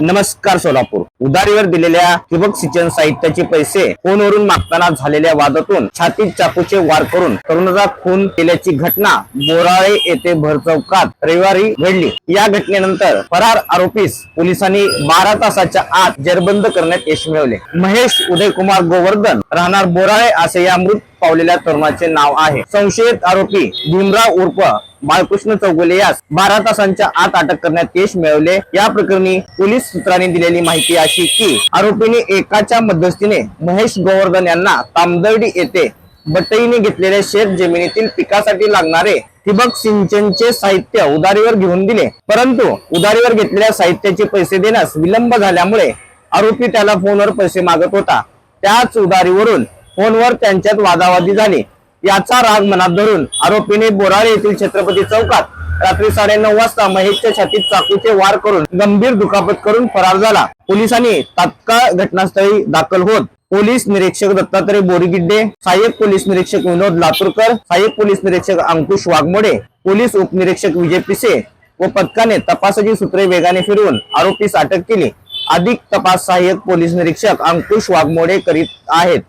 નમસ્કાર સોલાપુર. उधारीवर दिलेल्या ठिबक सिंचन साहित्याचे पैसे फोनवरून मागताना झालेल्या वादातून छातीत चाकूचे वार करून तरुणाचा खून केल्याची घटना बोराळे येथे भर चौकात रविवारी घडली. या घटनेनंतर फरार आरोपीस पोलिसांनी बारा तासाच्या आत जेरबंद करण्यात यश मिळवले. महेश उदयकुमार गोवर्धन राहणार बोराळे असे या मृत पावलेल्या तरुणाचे नाव आहे. संशयित आरोपी भीमराव उर्फ बाळकृष्ण चौगुले यास बारा तासांच्या आत अटक करण्यात यश मिळवले. या प्रकरणी पोलीस सूत्रांनी दिलेली माहिती अशी की आरोपीने एकाच्या मध्यस्थीने महेश गोवर्धन यांना तामदर्डी येथे बटईने घेतलेल्या शेत जमिनीतील पिकासाठी लागणारे ठिबक सिंचनचे साहित्य उधारीवर घेऊन दिले. परंतु उधारीवर घेतलेल्या साहित्याचे पैसे देण्यास विलंब झाल्यामुळे आरोपी त्याला फोनवर पैसे मागत होता. त्याच उधारीवरून फोनवर त्यांच्यात वादावादी झाली. याचा राग मनात धरून आरोपीने बोराळे येथील छत्रपती चौकात रात्री साडेनऊ वाजता महेशच्या छातीत चाकूचे वार करून गंभीर दुखापत करून फरार झाला. पोलिसांनी तात्काळ घटनास्थळी दाखल होत. पोलीस निरीक्षक दत्तात्रय बोरीगिड्डे सहाय्यक पोलीस निरीक्षक विनोद लातूरकर सहाय्यक पोलीस निरीक्षक अंकुश वाघमोडे पोलीस उपनिरीक्षक विजय पिसे व पथकाने तपासाची सूत्रे वेगाने फिरवून आरोपीस अटक केली. अधिक तपास सहाय्यक पोलीस निरीक्षक अंकुश वाघमोडे करीत आहेत.